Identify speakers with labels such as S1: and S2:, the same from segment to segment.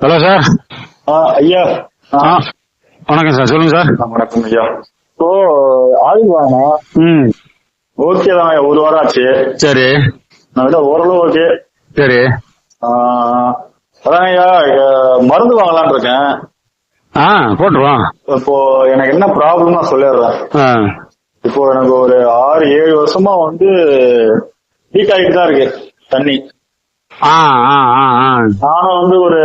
S1: Hello sir.
S2: ஆ, ஐயா.
S1: வணக்கம் sir. சொல்லுங்க சார்.
S2: வணக்கம் ஐயா. இப்போ ஆயில் வாங்கினோம்
S1: ம்.
S2: ஓகே தான் ஒரு வாரம் ஆச்சு.
S1: சரி.
S2: நான் ஓரளவு ஓகே.
S1: சரி.
S2: அதான் ஐயா மருந்து வாங்கலாம்னு இருக்கேன்.
S1: ஆ போட்டுருவோம்.
S2: இப்போ எனக்கு என்ன ப்ராப்ளம் நான் சொல்லிடுறேன். இப்போ எனக்கு ஒரு ஆறு ஏழு வருஷமா வந்து லீக் ஆகிட்டு தான் இருக்கு தண்ணி. நானும் வந்து ஒரு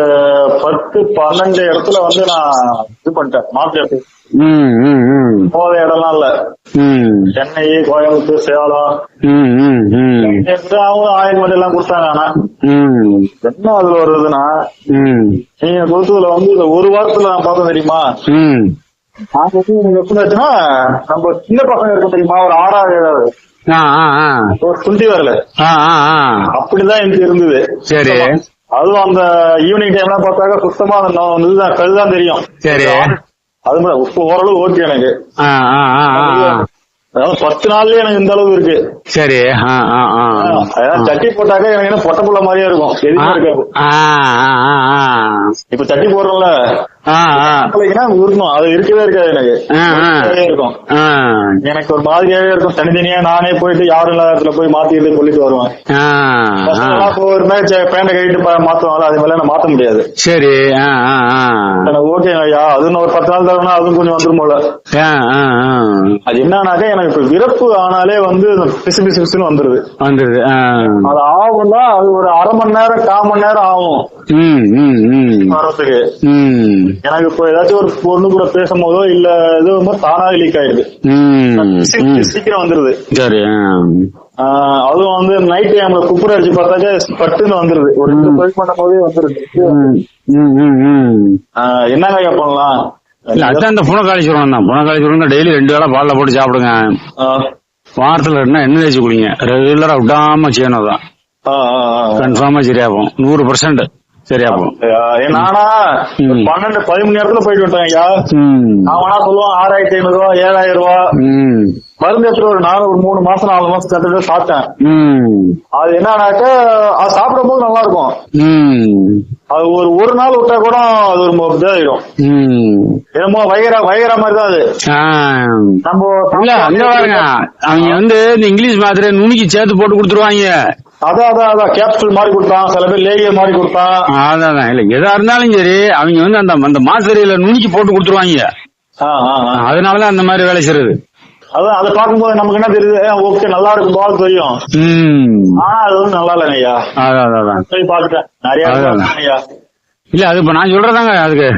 S2: பத்து பன்னெண்டு இடத்துல வந்து நான் இது பண்ணிட்டேன் மாத்திரை
S1: ம் ம் ம்.
S2: போத இடம்லாம் இல்ல. சென்னை கோயம்புத்தூர் சேலம். அவங்க ஆயில் மட்டும் எல்லாம் கொடுத்தாங்க ஆனா. என்ன அதுல வருதுன்னா நீங்க கொடுத்ததுல வந்து இந்த ஒரு வாரத்துல நான் பார்த்தேன் தெரியுமா? வந்து எப்படி ஆச்சுன்னா நம்ம சின்ன பசங்க இருக்கும் தெரியுமா? ஒரு ஆறாவது ஏழாவது. ஒரு வரல. அப்படிதான் எனக்கு இருந்தது.
S1: சரி.
S2: அதுவும் அந்த ஈவினிங் டைம்லாம் பார்த்தாக்க சுத்தமா அந்த இதுதான் கழுதான் தெரியும்.
S1: சரி.
S2: அது மாதிரி ஓரளவு ஓகே எனக்கு. அதாவது பத்து நாள்லயே எனக்கு இந்த அளவு இருக்கு.
S1: சரி
S2: சட்டி போட்டாக்க எனக்கு என்ன பொட்ட புள்ள மாதிரியே இருக்கும். எதுவுமே இருக்காது இப்ப சட்டி போடுறோம்ல. இருக்கணும். அது இருக்கவே இருக்காது எனக்கு. இருக்கும். எனக்கு ஒரு மாதிரியாவே இருக்கும். தனித்தனியா நானே போயிட்டு யாரும் இல்லாத இடத்துல போய் மாத்திட்டு சொல்லிட்டு வருவேன். ஒரு மேட்ச் பேண்ட கழிட்டு ப- மாத்துவாங்களா அது நான் மாத்த முடியாது.
S1: சரி
S2: ஓகே ஐயா. அது இன்னும் ஒரு பத்து நாள் தரணும் அதுவும் கொஞ்சம் வந்துரும் போல. அது என்னன்னாக்கா எனக்கு இப்ப விறப்பு ஆனாலே வந்து பிசு பிசு பிசுன்னு வந்துருது.
S1: வந்துருது
S2: அது ஆகும்னா அது ஒரு அரை மணி நேரம் கால் மணி நேரம் ஆகும்.
S1: ம்.
S2: எனக்கு இப்போ ஏதாச்சும் ஒரு பொண்ணு கூட பேசும்போதோ இல்ல எதுவும் தானாவே லீக் ஆயிடுது. சீக்கிரம் வந்துருது.
S1: சரி
S2: அதுவும் வந்து நைட் டைம்ல குப்புற அடிச்சு பார்த்தாக்க பட்டுன்னு வந்துருது. ஒரு ரெண்டு பண்ணும் போதே வந்துருது. என்னங்க பண்ணலாம்?
S1: அதான் இந்த புனக்காளி சொல்லுவாங்க தான். புனக்காளி சொல்லுவாங்க டெய்லி ரெண்டு வேளை பால்ல போட்டு சாப்பிடுங்க. வாரத்துல நாள் எண்ணெய் தேய்ச்சி குடிங்க. ரெகுலரா விடாம செய்யணும் தான். கன்ஃபார்மா சரியாகும். நூறு பர்சன்ட்
S2: ஏ, நானா. பன்னெண்டு பதிமூணு நேரத்துல போயிட்டு விட்டேன் ஐயா. அவனா சொல்லுவான் ஆறாயிரத்தி ஐநூறு ரூபா ஏழாயிரம் ரூபா. மருந்து எடுத்துட்டு ஒரு நாலு ஒரு மூணு மாசம் நாலு மாசம் கட்டு சாப்பிட்டேன். அது என்னன்னாக்க அது சாப்பிடும் போது நல்லா இருக்கும் அது ஒரு ஒரு நாள் விட்டா கூட அது ஒரு இதாயிடும். என்னமோ வயிறா வயிறா மாதிரி தான் அது. நம்ம
S1: அவங்க வந்து இந்த இங்கிலீஷ் மாத்திரை நுணுக்கி சேர்த்து போட்டு கொடுத்துருவாங்க.
S2: அதான் அதான் அதான் கேப்சூல் மாதிரி கொடுத்தான். சில பேர் லேகிய மாதிரி கொடுத்தான்.
S1: அதான். இல்ல எதா இருந்தாலும் சரி அவங்க வந்து அந்த அந்த மாத்திரையில நுணுக்கி போட்டு கொடுத்துருவாங்க.
S2: ஆ, ஆ, ஆ.
S1: அதனாலதான் அந்த மாதிரி வேலை செய்யறது
S2: அதான் அதை பார்க்கும்போது நமக்கு என்ன தெரியுது? ஓகே நல்லா இருக்கும் போல் தெரியும்.
S1: ம்.
S2: ஆனா அது வந்து நல்லா இல்லைங்க ஐயா.
S1: அதான் அதான்,
S2: போய் பார்த்துட்டேன். நிறைய
S1: இல்ல அது இப்ப நான் சொல்றதாங்க அதுக்கு.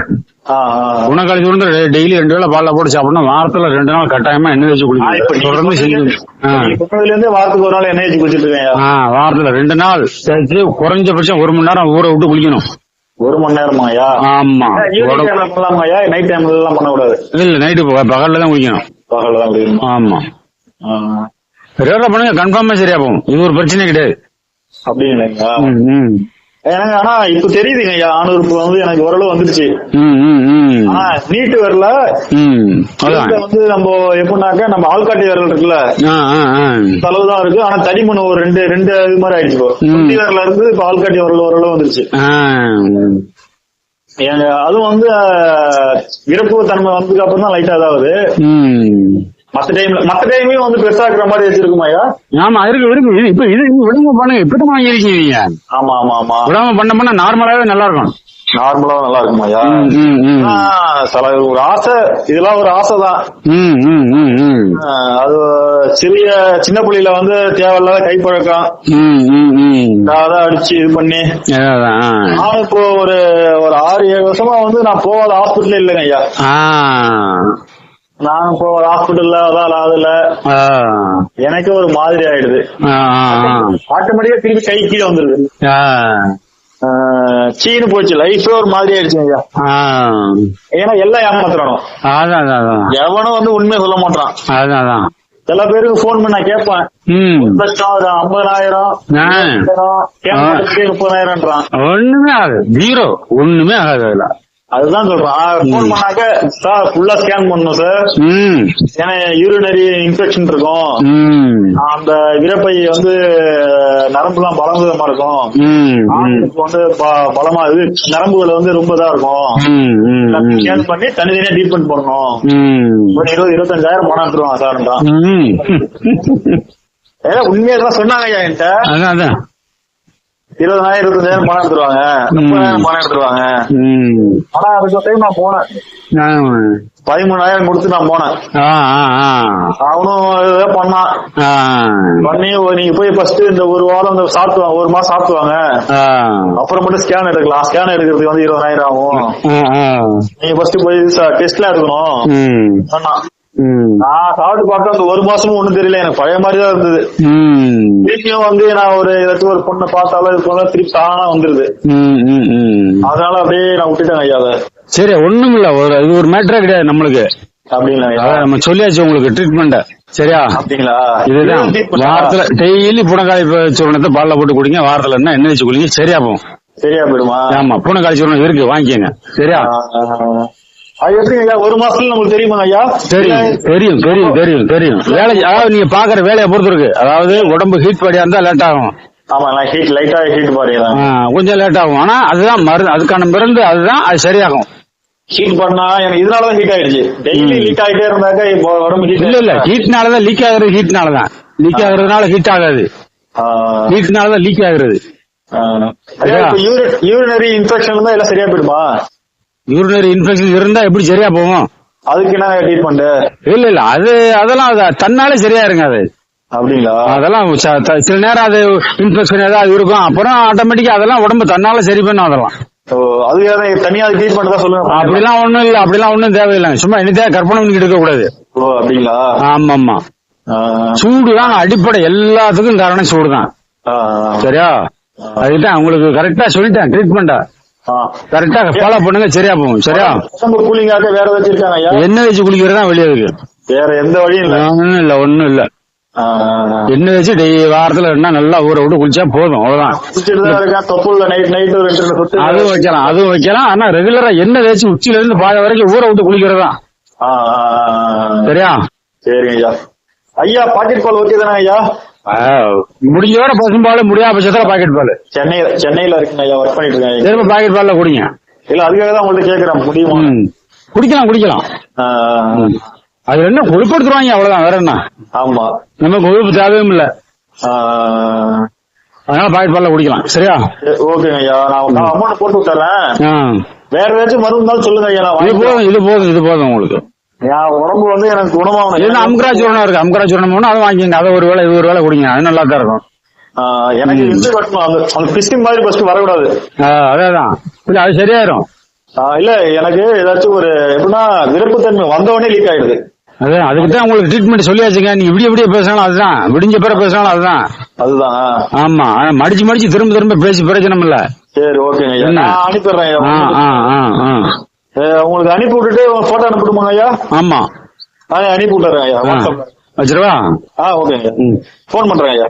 S1: உணக்காளி சொல்றது டெய்லி ரெண்டு வேளை பால்ல போட்டு சாப்பிடணும். வாரத்துல ரெண்டு நாள் கட்டாயமா எண்ணெய் வச்சு
S2: நீங்க
S1: தொடர்ந்து செஞ்சு
S2: இருந்தே வாரத்துக்கு ஒரு நாள் எண்ணெய் வச்சு இருக்கேன்
S1: ஆ வாரத்துல ரெண்டு நாள். சேர்த்து குறைஞ்சபட்சம் ஒரு மணி நேரம் ஊற விட்டு குளிக்கணும்.
S2: ஒரு மணி நேரமா ஐயா
S1: ஆமா
S2: நைட் டைம்ல எல்லாம் பண்ணக்கூடாது.
S1: இல்ல நைட்டு பகல்ல தான் குளிக்கணும்.
S2: பகல்ல தான் குடிக்கணும்
S1: ஆமா. ரெகுலரா பண்ணுங்க கன்ஃபார்மா சரியா போகும். இது ஒரு பிரச்சனை கிடையாது.
S2: அப்படிங்களா. எனக்கு ஆனா இப்ப தெரியுதுங்க ஐயா ஆணுறுப்பு வந்து எனக்கு ஓரளவு வந்துருச்சு நீட்டு வரல. வந்து நம்ம எப்படின்னாக்க நம்ம ஆள்காட்டி விரல் இருக்குல்ல
S1: ஆ, ஆ, ஆ.
S2: அளவு தான் இருக்கு. ஆனா தடிமண் ஒரு ரெண்டு ரெண்டு இது மாதிரி ஆயிடுச்சு இப்போ. விரல்ல இருந்து இப்ப ஆள்காட்டி விரல் ஓரளவு வந்துருச்சு அதுவும் வந்து இறப்பு தன்மை வந்ததுக்கு அப்புறம் தான் லைட்டா
S1: ம்.
S2: மத்த டைம்ல மத்த டைமையும் வந்து பெருசா இருக்கிற மாதிரி வச்சிருக்குமா
S1: ஆமா இருக்கு இருக்கு இப்ப இது விடாம பண்ணுங்க இப்பதான் வாங்கிருக்கீங்க
S2: ஆமா ஆமா ஆமா.
S1: விடாம பண்ண பண்ண நார்மலாவே நல்லா இருக்கும்.
S2: நார்மலா நல்லா இருக்குமா ஐயா?
S1: ம், ம், ம்.
S2: ஆனா, சில ஒரு ஆசை. இதெல்லாம் ஒரு ஆசை தான். அது சிறிய சின்ன புள்ளியில வந்து தேவையில்லாத கைப்பழக்கம்.
S1: ம், ம், ம்.
S2: அதை அடிச்சு இது பண்ணி.
S1: அதான், அதான்.
S2: நானும் இப்போ ஒரு ஒரு ஆறு ஏழு வருஷமா வந்து நான் போகாத ஹாஸ்பிட்டல் இல்லைங்க ஐயா. நான் இப்போ ஹாஸ்பிட்டல்ல அதான் அதுல. எனக்கு ஒரு மாதிரி ஆயிடுது. ஆட்டோமேட்டிக்கா திருப்பி கை கீழே வந்துருது. சீனு போச்சு. லைஃபே ஒரு மாதிரி ஆயிடுச்சு ஐயா. ஏன்னா எல்லாம் ஏமாத்துறானோ. எவனும் வந்து உண்மையை சொல்ல மாட்டான்.
S1: அதான்.
S2: சில பேருக்கு போன் பண்ண கேட்பேன். ஐம்பதாயிரம்? முப்பதாயிரம்ன்றான்.
S1: ஒண்ணுமே ஆகாது. ஜீரோ ஒண்ணுமே ஆகாது அதுல.
S2: அதுதான் சொல்றான் போன் பண்ணாக்க சார் ஃபுல்லா ஸ்கேன் பண்ணணும் சார் ஏன்னா யூரினரி இன்ஃபெக்ஷன் இருக்கும். அந்த இறப்பை வந்து நரம்புலாம் பலவிதமா இருக்கும்.
S1: ம் ம்.
S2: ஆணுக்கு வந்து பலமா இது நரம்புகள் வந்து ரொம்ப இதா இருக்கும். ஸ்கேன் பண்ணி தனித்தனியா ட்ரீட்மெண்ட் பண்ணணும். ஒரு இருபது இருபத்தஞ்சாயிரம் பணம் எடுத்துருவாங்க
S1: ம்.
S2: ஏன்னா உண்மையா தான் சொன்னாங்க என்கிட்ட. இருபதாயிரம் இருபத்தஞ்சாயிரம் பணம் எடுத்துருவாங்க. முப்பதாயிரம் பணம் எடுத்துருவாங்க.
S1: ம்.
S2: ஆனா அதுக்கு டைம் நான் போனேன். பதிமூணாயிரம் கொடுத்து நான் போனேன். அவனும் ஏதோ பண்ணான். பண்ணி நீங்க போய் ஃபர்ஸ்ட் இந்த ஒரு வாரம் இந்த சாப்பிடுவாங்க ஒரு மாசம் சாப்பிடுவாங்க அப்புறம் மட்டும் ஸ்கேன் எடுக்கலாம். ஸ்கேன் எடுக்கிறதுக்கு வந்து இருபதாயிரம் ஆகும். நீங்க ஃபர்ஸ்ட் போய் டெஸ்ட்லாம் எடுக்கணும்.
S1: ம்.
S2: நான் சாப்பிட்டு பார்த்தா அந்த ஒரு மாசமும் ஒண்ணும் தெரியல. எனக்கு பழைய மாதிரி தான் இருந்தது திருப்பியும் வந்து நான் ஒரு ஏதாச்சும் ஒரு பொண்ணை பார்த்தாலும் போல திருப்பி தானா வந்துருது. அதனால அப்படியே நான் விட்டுட்டேன் ஐயா
S1: சரி ஒண்ணும் இல்ல. ஒரு இது ஒரு மேட்டரே கிடையாது நம்மளுக்கு.
S2: அப்படிங்களா
S1: நம்ம சொல்லியாச்சு உங்களுக்கு ட்ரீட்மெண்ட் சரியா?
S2: அப்படிங்களா?
S1: இதுதான்? வாரத்துல டெய்லி புனக்காளி சூரணத்தை பால்ல போட்டு குடிங்க. வாரத்துல என்ன எண்ணெய் வச்சு குடிங்க சரியா போகும்.
S2: சரியா போயிடுமா?
S1: ஆமா புனக்காளி சூரணம் இருக்கு. வாங்கிக்கோங்க. சரியா?
S2: அது ஐயா? ஒரு மாசத்துல நம்மளுக்கு தெரியுமா ஐயா?
S1: தெரியும் தெரியும் தெரியும் தெரியும் தெரியும். வேலை அதாவது நீங்க பாக்குற வேலையை பொறுத்து இருக்கு. அதாவது உடம்பு ஹீட் படியா இருந்தா லேட் ஆகும்.
S2: ஆமா நான் ஹீட் லைட்டா ஹீட்
S1: ஆ, கொஞ்சம் லேட் ஆகும். ஆனா அதுதான் மருந்து அதுக்கான மருந்து அதுதான் அது சரியாகும்.
S2: ஹீட் பண்ணா எனக்கு இதனாலதான் ஹீட் ஆயிடுச்சு. டெய்லி லீக் இருந்தாக்க இப்போ உடம்பு ஹீட்
S1: இல்ல இல்ல ஹீட்னாலதான் லீக் ஆகுறது ஹீட்னாலதான் லீக் ஆகுறதுனால ஹீட் ஆகாது. ஹீட்னாலதான் லீக் ஆகுறது.
S2: யூரினரி இன்ஃபெக்ஷன் தான் எல்லாம் சரியா போயிடுமா?
S1: யூரினரி இன்ஃபெக்ஷன் இருந்தா எப்படி சரியா போகும்?
S2: அதுக்கு என்ன ட்ரீட்மெண்ட்
S1: இல்ல இல்ல அது அதெல்லாம் அது தன்னாலே சரியா இருங்க அது.
S2: அப்படிங்களா?
S1: அதெல்லாம் சில நேரம் அது இன்ஃபெக்ஷன் ஏதாவது இருக்கும். அப்புறம் ஆட்டோமேட்டிக்கா அதெல்லாம் உடம்பு தன்னால சரி பண்ணும் அதெல்லாம்.
S2: அதுக்கு தனியா ட்ரீட்மெண்ட் தான் சொல்லுங்க.
S1: அப்படிலாம் ஒண்ணும் இல்ல அப்படிலாம் ஒண்ணும் தேவையில்லைங்க. சும்மா என்னத்தையா கற்பனை பண்ணிக்கிட்டு இருக்க கூடாது.
S2: ஓ அப்படிங்களா?
S1: ஆமா ஆமா சூடு தான் அடிப்படை எல்லாத்துக்கும் காரணம் சூடு தான் சரியா? அதுதான் உங்களுக்கு கரெக்டா சொல்லிட்டேன் ட்ரீட்மெண்டா. கரெக்டா ஃபாலோ பண்ணுங்க சரியா போகும் சரியா?
S2: கூலிங்காக வேற ஏதாச்சும் இருக்காங்க ஐயா?
S1: எண்ணெய் வச்சு குளிக்கிறது தான் வெளியே இருக்கு.
S2: வேற எந்த வழியும் இல்ல?
S1: ஒண்ணும் இல்ல ஒண்ணும் இல்ல. எண்ணெய் வச்சு டெய்லி வாரத்துல நாள் நல்லா ஊற விட்டு குளிச்சா போதும் அவ்வளவுதான். அதுவும் வைக்கலாம் அதுவும் வைக்கலாம். ஆனா ரெகுலரா எண்ணெய் தேய்ச்சி உச்சில இருந்து பாத வரைக்கும் ஊற விட்டு குளிக்கிறது. சரியா?
S2: சரிங்க ஐயா. ஐயா பாக்கெட் பால் ஓகே தானே ஐயா?
S1: ஆ, முடிஞ்ச வரை பசும்பால் முடியாத பட்சத்துல பாக்கெட் பால்.
S2: சென்னை சென்னையில இருக்குங்க ஐயா ஒர்க் பண்ணிட்டு இருக்கேன்.
S1: திரும்ப பாக்கெட் பால்ல குடிங்க.
S2: இல்ல அதுக்காக தான் உங்கள்ட்ட கேக்குறேன். முடியுமா.
S1: குடிக்கலாம் குடிக்கலாம். அது என்ன கொழுப்படுத்துருவாங்க அவ்வளவுதான். வேற என்ன?
S2: ஆமா.
S1: நம்ம கொழுப்பு தேவையும் இல்ல. அதனால பாக்கெட் பால்ல குடிக்கலாம். சரியா?
S2: சரி, ஓகேங்க ஐயா. நான் அமௌண்ட் போட்டு விட்டுறேன்.
S1: ஆ.
S2: வேற ஏதாச்சும் மருந்து இருந்தாலும் சொல்லுங்க ஐயா
S1: இது. போதும் இது போதும் இது போதும் உங்களுக்கு.
S2: உடம்பு வந்து எனக்கு குணமாகணும்.
S1: இது அம்கராச்சூரணம் இருக்கு. அம்கராச்சூரணம் ஒண்ணு அதை வாங்கிக்கோங்க. அதை ஒரு வேளை இது ஒரு வேளை குடிங்க. அது நல்லா தான் இருக்கும்.
S2: எனக்கு இது கட்டணும். அந்த அந்த பிஸ்டிங் மாதிரி ஃபர்ஸ்ட் வரக்கூடாது.
S1: அதேதான். இல்ல அது சரியாயிரும்.
S2: இல்ல எனக்கு ஏதாச்சும் ஒரு எப்படின்னா விருப்பத்தன்மை வந்த உடனே லீக் ஆயிடுது.
S1: அதான் அதுக்கு தான் உங்களுக்கு ட்ரீட்மெண்ட் சொல்லியாச்சுங்க. நீங்க விடிய விடிய பேசினாலும் அதுதான். விடிஞ்ச பிற பேசினாலும் அதுதான்.
S2: அதுதான்
S1: ஆமா. மடிச்சு மடிச்சு திரும்ப திரும்ப பேசி பிரச்சனை இல்ல.
S2: சரி ஓகேங்க? நான் அனுப்பிடுறேன் உங்களுக்கு அனுப்பி விட்டுட்டு போட்டோ அனுப்பிடுமாங்க ஐயா?
S1: ஆமா.
S2: அனுப்பி விட்டுறேன் ஐயா.
S1: வச்சிருவா
S2: ஆ ஓகேங்க ஃபோன் பண்றேன் ஐயா.